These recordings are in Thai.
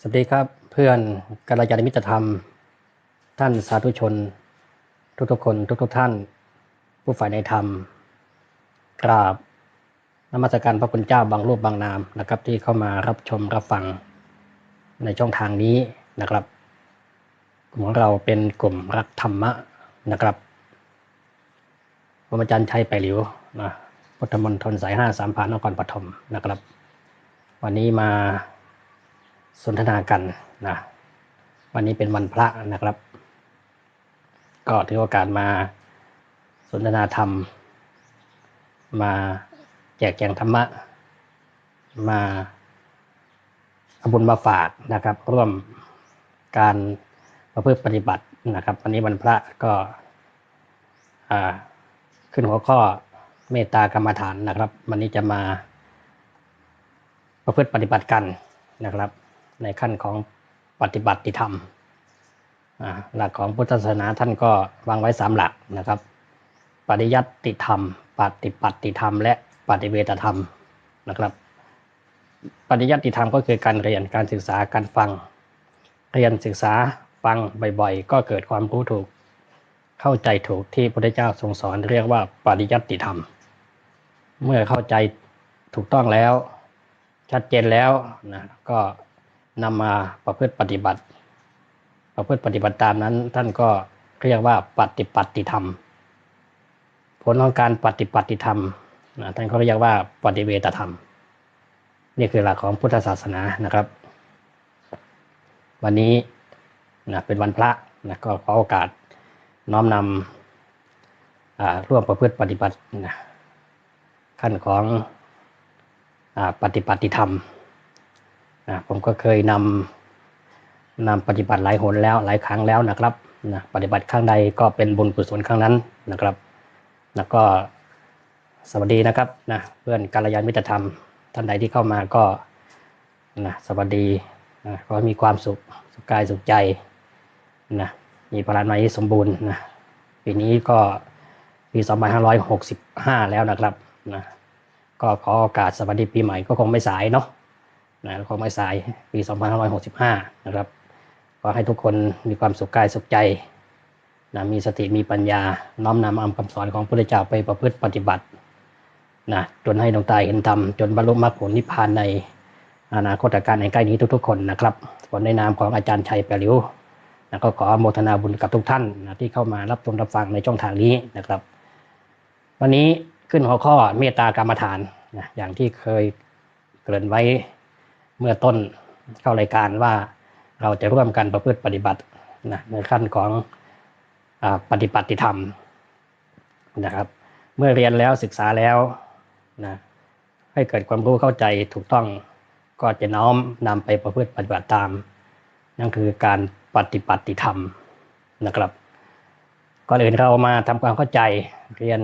สวัสดีครับเพื่อนกัลยาณมิตรธรรม ท่านสาธุชน ทุกๆคนทุกๆท่าน ผู้ฝ่ายในธรรม กราบนมัสการพระคุณเจ้าบางรูปบางนามนะครับ ที่เข้ามารับชมรับฟังในช่องทางนี้นะครับ กลุ่มของเราเป็นกลุ่มรักธรรมะนะครับผมอาจารย์ชัยไปหลิวนะพุทธมณฑลสายห้าสามพานนครปฐมนะครับ วันนี้มา สนทนากันนะวันนี้เป็นวันพระนะครับ ก็ถือโอกาสมาสนทนาธรรม มาแจกแจงธรรมะ มาเอาบุญมาฝากนะครับ ร่วมการประพฤติปฏิบัตินะครับ วันนี้วันพระก็ขึ้นหัวข้อเมตตากรรมฐานนะครับ วันนี้จะมาประพฤติปฏิบัติกันนะครับ ในขั้นของปฏิบัติธรรมหลักของพุทธศาสนาท่านก็วางไว้สามหลักนะครับปฏิยัติธรรม ปฏิปัติธรรม และปฏิเวทธรรมนะครับปฏิยัติธรรมก็คือการเรียนการศึกษาการฟัง เรียนศึกษาฟังบ่อยๆ ก็เกิดความรู้ถูกเข้าใจถูกที่พระพุทธเจ้าทรงสอนเรียกว่าปฏิยัติธรรม เมื่อเข้าใจถูกต้องแล้วชัดเจนแล้วนะก็ นำมาประพฤติปฏิบัติ ประพฤติปฏิบัติตามนั้น ท่านก็เรียกว่าปฏิปัติธรรม ผลของการปฏิปัติธรรมนะท่านก็เรียกว่าปฏิเวทธรรม นี่คือหลักของพุทธศาสนานะครับ วันนี้นะเป็นวันพระนะก็ขอโอกาสน้อมนำร่วมประพฤติปฏิบัตินะขั้นของอปฏิปัติธรรม นะผมก็เคยนำนำปฏิบัติหลายหนแล้วหลายครั้งแล้วนะครับนะปฏิบัติครั้งใดก็เป็นบุญกุศลครั้งนั้นนะครับแล้วก็สวัสดีนะครับนะเพื่อนกัลยาณมิตรธรรม ท่านใดที่เข้ามาก็นะสวัสดีนะขอให้มีความสุขสุขกายสุขใจนะมีพลานามัยที่สมบูรณ์นะปีนี้ก็ปี2565 แล้วนะครับนะก็ขอโอกาสสวัสดีปีใหม่ก็คงไม่สายเนาะ นะคงไม่สายปี 2565 นะครับก็ให้ทุกคนมีความสุขกายสุขใจนะมีสติมีปัญญา น้อมนำเอาคำสอนของพระพุทธเจ้าไปประพฤติปฏิบัตินะจนให้ดวงตาเห็นธรรม จนบรรลุมรรคผลนิพพานในอนาคตการในใกล้นี้ทุกๆ คนนะครับผลในนามของอาจารย์ชัยแปริวนะก็ขอโมทนาบุญกับทุกท่านนะที่เข้ามารับชมรับฟังในช่องทางนี้นะครับ วันนี้ขึ้นหัวข้อเมตตากรรมฐานนะอย่างที่เคยเกริ่นไว้ เมื่อต้นเข้ารายการว่าเราจะร่วมกันประพฤติปฏิบัตินะในขั้นของอปฏิปัติธรรมนะครับ เมื่อเรียนแล้วศึกษาแล้วนะให้เกิดความรู้เข้าใจถูกต้องก็จะน้อมนำไปประพฤติปฏิบัติตาม นั่นคือการปฏิปัติธรรมนะครับก่อนอื่นเรามาทำความเข้าใจเรียน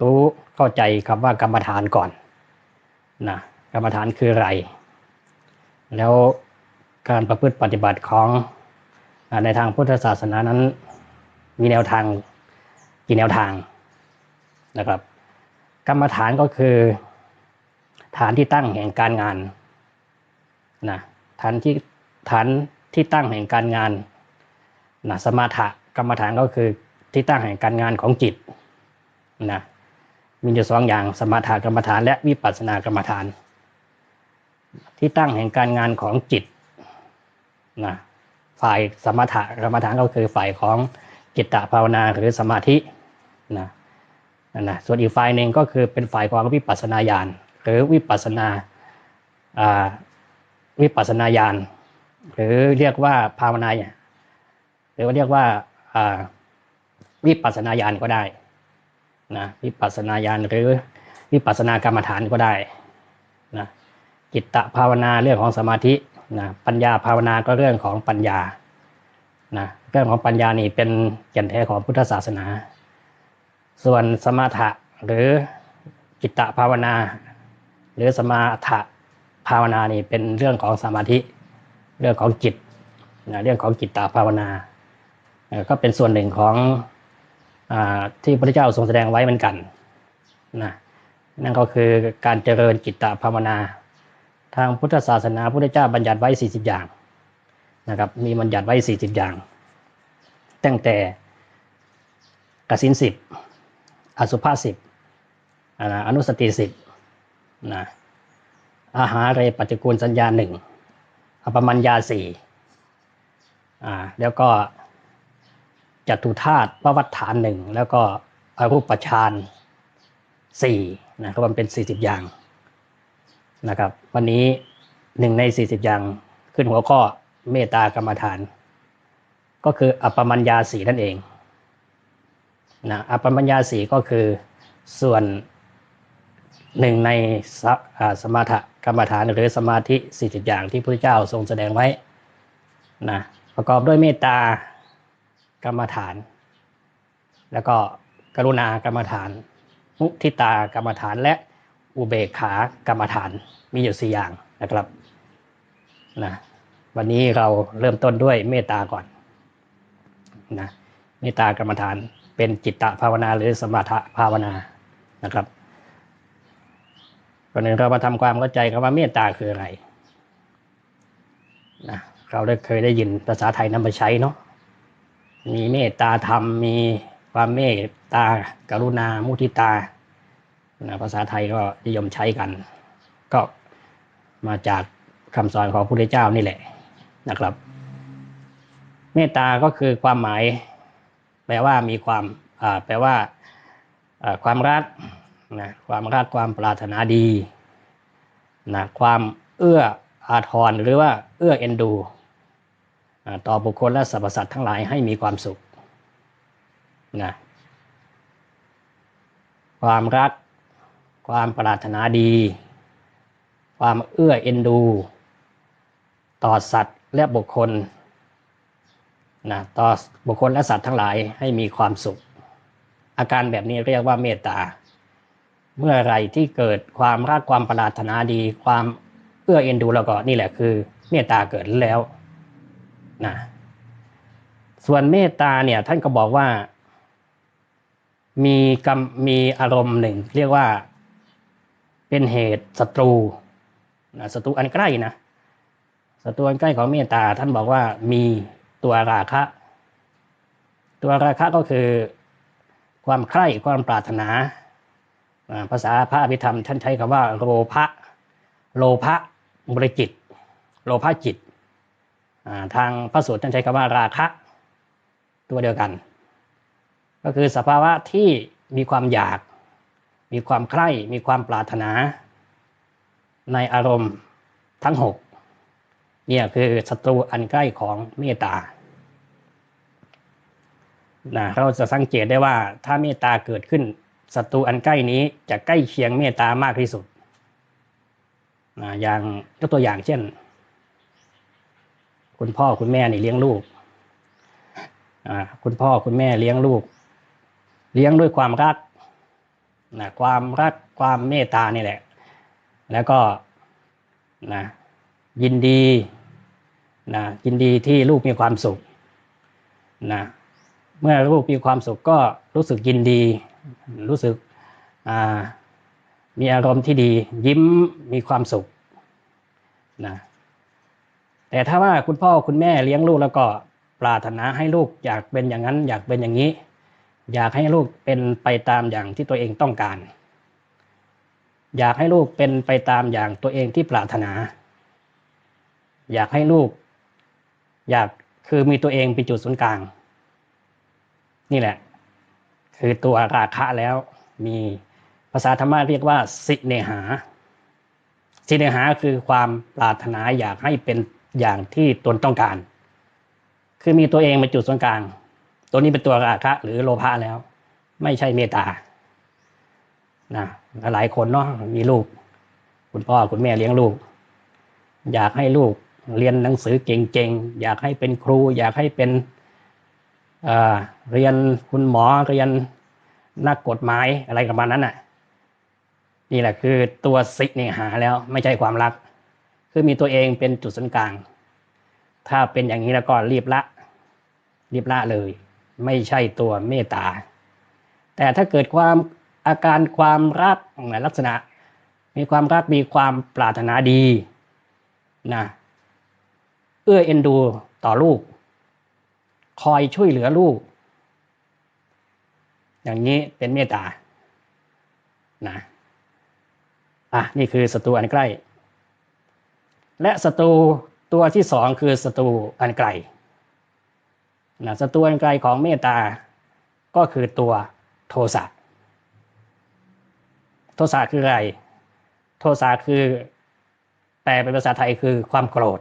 รู้เข้าใจคำว่ากรรมฐานก่อนนะกรรมฐานคืออะไร แล้วการประพฤติปฏิบัติของในทางพุทธศาสนานั้น มีแนวทางกี่แนวทางนะครับ กรรมฐานก็คือ ฐานที่ตั้งแห่งการงานนะฐานที่ฐานที่ตั้งแห่งการงานนะสมาถะกรรมฐานก็คือที่ตั้งแห่งการงานของจิตนะมีอยู่สองอย่างสมาถะกรรมฐานและวิปัสสนากรรมฐาน ที่ตั้งแห่งการงานของจิตนะฝ่ายสมถะกรรมฐานก็คือฝ่ายของจิตตภาวนาหรือสมาธินะนะนะส่วนอีกฝ่ายหนึ่งก็คือเป็นฝ่ายของวิปัสสนาญาณหรือวิปัสสนาวิปัสสนาญาณหรือเรียกว่าภาวนาหรือว่าเรียกว่าอ่าวิปัสสนาญาณก็ได้นะวิปัสสนาญาณหรือวิปัสสนากรรมฐานก็ได้นะ จิตตภาวนาเรื่องของสมาธินะปัญญาภาวนาก็เรื่องของปัญญานะเรื่องของปัญญานี่เป็นแก่นแท้ของพุทธศาสนา ส่วนสมาถะหรือจิตตภาวนา หรือสมาถะภาวนานี่เป็นเรื่องของสมาธิ เรื่องของจิตนะเรื่องของจิตตภาวนา ก็เป็นส่วนหนึ่งของอที่พระเจ้าทรงแสดงไว้เหมือนกันนะนั่นก็คือการเจริญจิตตภาวนา ทางพุทธศาสนาพุทธเจ้าบัญญัติไว้ 40 อย่างนะครับ มีบัญญัติไว้สี่สิบอย่าง ตั้งแต่กสินสิบอสุภาสิบอนุสติสิบนะอาหารเรปัจจกูลสัญญาหนึ่งอปมัญญาสี่อ่าแล้วก็จัตุธาตุพระวัฏฐานหนึ่งแล้วก็อรูปฌานสี่นะครับมันเป็นสี่สิบอย่าง นะครับ วันนี้หนึ่งในสี่สิบอย่างขึ้นหัวข้อเมตตากรรมฐาน ก็คืออัปปมัญญาสีนั่นเองนะอัปปมัญญาสีก็คือส่วนหนึ่งในสสมาธกรรมฐานหรือสมาธิสี่สิบอย่างที่พระเจ้าทรงแสดงไว้นะประกอบด้วยเมตตากรรมฐาน แล้วก็กรุณากรรมฐาน มุทิตากรรมฐานและ อุเบกขากรรมฐานมีอยู่สี่อย่างนะครับนะวันนี้เราเริ่มต้นด้วยเมตตาก่อนนะเมตตากรรมฐานเป็นจิตตภาวนาหรือสมถภาวนานะครับก่อนอื่นเรามาทำความเข้าใจกันว่าเมตตาคืออะไรนะเราได้เคยได้ยินภาษาไทยนำมาใช้เนาะมีเมตตาธรรมมีความเมตตากรุณามุทิตา ภาษาไทยก็นิยมใช้กัน ก็มาจากคำสอนของพระพุทธเจ้านี่แหละนะครับ เมตตาก็คือความหมาย แปลว่ามีความแปลว่าความรักนะความรักความปรารถนาดีนะความเอื้ออาทรหรือว่าเอื้อเอ็นดู ต่อบุคคลและสรรพสัตว์ทั้งหลายให้มีความสุขนะความรัก ความปรารถนาดี ความเอื้อเอ็นดู ต่อสัตว์และบุคคลนะต่อบุคคลและสัตว์ทั้งหลายให้มีความสุข อาการแบบนี้เรียกว่าเมตตา เมื่อไรที่เกิดความรักความปรารถนาดี ความเอื้อเอ็นดูแล้วก็นี่แหละคือ เมตตาเกิดแล้วนะส่วนเมตตาเนี่ยท่านก็บอกว่า มีกรรมมีอารมณ์หนึ่ง เรียกว่า เป็นเหตุศัตรูนะศัตรูอันใกล้นะศัตรูอันใกล้ของเมตตา ท่านบอกว่ามีตัวราคะ ตัวราคะก็คือความใคร่ความปรารถนา ภาษาพระอภิธรรม ท่านใช้คำว่าโลภะโลภะบริจิต โลภะจิต ทางพระสูตรท่านใช้คำว่าราคะตัวเดียวกัน ก็คือสภาวะที่มีความอยาก มีความใคร่ มีความปรารถนา ในอารมณ์ทั้งหกเนี่ยคือศัตรูอันใกล้ของเมตตานะเราจะสังเกตได้ว่าถ้าเมตตาเกิดขึ้นศัตรูอันใกล้นี้จะใกล้เคียงเมตตามากที่สุดนะอย่างยกตัวอย่างเช่น คุณพ่อคุณแม่นี่เลี้ยงลูกคุณพ่อคุณแม่เลี้ยงลูก เลี้ยงด้วยความรัก นะความรักความเมตตานี่แหละ แล้วก็นะยินดีนะยินดีที่ลูกมีความสุขนะเมื่อลูกมีความสุขก็รู้สึกยินดี รู้สึกมีอารมณ์ที่ดี ยิ้มมีความสุขนะแต่ถ้าว่าคุณพ่อคุณแม่เลี้ยงลูกแล้วก็ปรารถนาให้ลูกอยากเป็นอย่างนั้น อยากเป็นอย่างนี้ อยากให้ลูกเป็นไปตามอย่างที่ตัวเองต้องการ อยากให้ลูกเป็นไปตามอย่างตัวเองที่ปรารถนา อยากให้ลูก อยากคือมีตัวเองเป็นจุดศูนย์กลาง นี่แหละ คือตัวราคะแล้วมีภาษาธรรมะเรียกว่า สิเนหา สิเนหาคือความปรารถนาอยากให้เป็นอย่างที่ตนต้องการ คือมีตัวเองเป็นจุดศูนย์กลาง ตัวนี้เป็นตัวราคะ หรือโลภะแล้ว ไม่ใช่เมตตานะหลายคนเนาะมีลูก คุณพ่อคุณแม่เลี้ยงลูก อยากให้ลูกเรียนหนังสือเก่งๆ อยากให้เป็นครู อยากให้เป็นเรียนคุณหมอเรียนนักกฎหมายอะไรประมาณนั้นน่ะ นี่แหละคือตัวสิเนหาแล้วไม่ใช่ความรัก คือมีตัวเองเป็นจุดศูนย์กลาง ถ้าเป็นอย่างนี้แล้วก็รีบละ รีบละเลย ไม่ใช่ตัวเมตตา แต่ถ้าเกิดความอาการความรักลักษณะ มีความรักมีความปรารถนาดีนะเอื้อเอ็นดูต่อลูก คอยช่วยเหลือลูก อย่างนี้เป็นเมตตานะอะนี่คือศัตรูอันใกล้ และศัตรูตัวที่สองคือศัตรูอันไกล นะศัตรูอันไกลของเมตตา ก็คือตัวโทสะ โทสะคืออะไร โทสะคือแปลเป็นภาษาไทยคือความโกรธ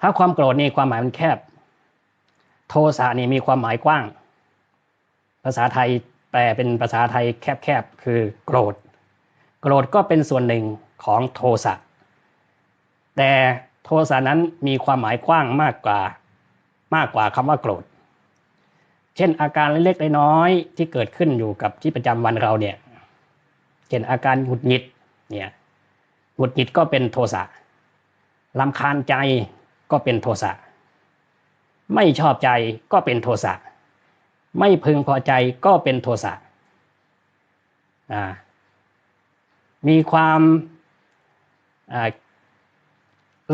ถ้าความโกรธนี่ความหมายมันแคบ โทสะนี่มีความหมายกว้าง ภาษาไทยแปลเป็นภาษาไทยแคบๆคือโกรธ โกรธก็เป็นส่วนหนึ่งของโทสะ แต่โทสะนั้นมีความหมายกว้างมากกว่า มากกว่าคำว่าโกรธ เช่นอาการเล็กๆน้อยๆที่เกิดขึ้นอยู่กับที่ประจำวันเราเนี่ย เช่นอาการหงุดหงิดเนี่ยหงุดหงิดก็เป็นโทสะลำคาญใจก็เป็นโทสะไม่ชอบใจก็เป็นโทสะไม่พึงพอใจก็เป็นโทสะมีความ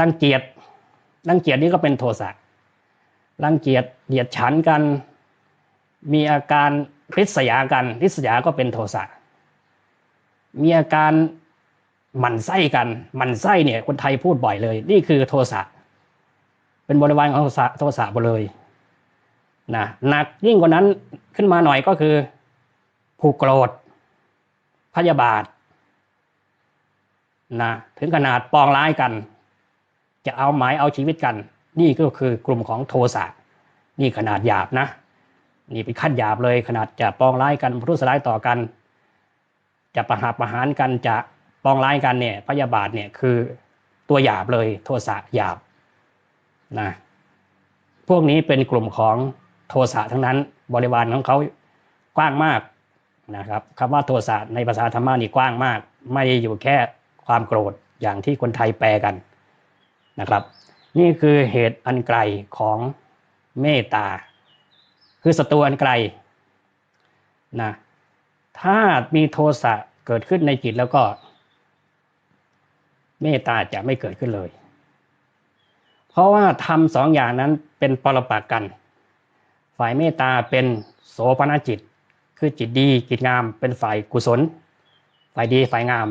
รังเกียจรังเกียจนี่ก็เป็นโทสะ รังเกียจเดียดฉันกัน มีอาการริษยากันริษยาก็เป็นโทสะมีอาการหมั่นไส้กันหมั่นไส้เนี่ยคนไทยพูดบ่อยเลย นี่คือโทสะเป็นบริวารของโทสะโทสะหมดเลยนะหนักยิ่งกว่านั้นขึ้นมาหน่อยก็คือ ผูกโกรธ พยาบาทนะถึงขนาดปองร้ายกัน จะเอาหมายเอาชีวิตกัน นี่ก็คือกลุ่มของโทสะนี่ขนาดหยาบนะ นี่เป็นขั้นหยาบเลยขนาดจะปองร้ายกันพุทธสลายต่อกัน จะประหารประหารกันจะปองร้ายกันเนี่ยพยาบาทเนี่ยคือตัวหยาบเลยโทสะหยาบนะพวกนี้เป็นกลุ่มของโทสะทั้งนั้นบริวารของเขากว้างมากนะครับคำว่าโทสะในภาษาธรรมะนี่กว้างมาก ไม่ได้อยู่แค่ความโกรธอย่างที่คนไทยแปลกันนะครับ นี่คือเหตุอันไกลของเมตตา คือศัตรูอันไกลนะถ้ามีโทสะเกิดขึ้นในจิตแล้วก็ เมตตาจะไม่เกิดขึ้นเลย เพราะว่าทำสองอย่างนั้นเป็นปรปักษ์กัน ฝ่ายเมตตาเป็นโสภณจิต คือจิตดีจิตงาม เป็นฝ่ายกุศล ฝ่ายดีฝ่ายงาม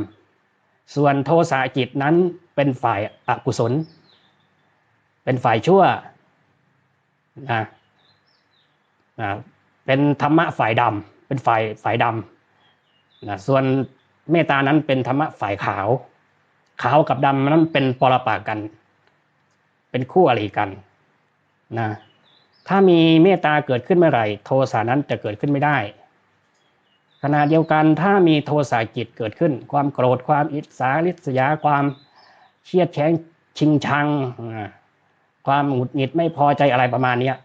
ส่วนโทสะจิตนั้นเป็นฝ่ายอกุศล เป็นฝ่ายชั่วนะนะเป็นธรรมะฝ่ายดำเป็นฝ่ายฝ่ายดำนะส่วนเมตานั้นเป็นธรรมะฝ่ายขาว ขาวกับดำนั้นเป็นปรปักษ์กัน เป็นคู่อริกันนะถ้ามีเมตตาเกิดขึ้นเมื่อไหร่ โทสะนั้นจะเกิดขึ้นไม่ได้ขณะเดียวกันถ้ามีโทสะจิตเกิดขึ้น ความโกรธความอิจฉาริษยาความเครียดแค้นชิงชัง ความหงุดหงิดไม่พอใจอะไรประมาณเนี้ย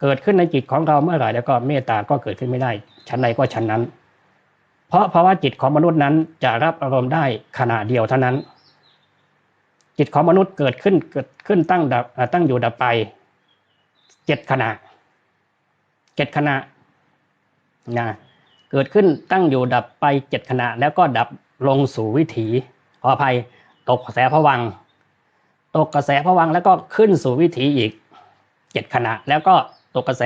เกิดขึ้นในจิตของเราเมื่อไหร่แล้วก็เมตตาก็เกิดขึ้นไม่ได้ ชั้นใดก็ชั้นนั้น เพราะภาวะจิตของมนุษย์นั้นจะรับอารมณ์ได้ขณะเดียวเท่านั้น จิตของมนุษย์เกิดขึ้นเกิดขึ้นตั้งดับตั้งอยู่ดับไปเจ็ดขณะเจ็ดขณะนะเกิดขึ้นตั้งอยู่ดับไปเจ็ดขณะ แล้วก็ดับลงสู่วิถีขออภัยตกกระแสผวัง ตกกระแสพะวังแล้วก็ขึ้นสู่วิถีอีกเจ็ดขณะ แล้วก็ตกกระแส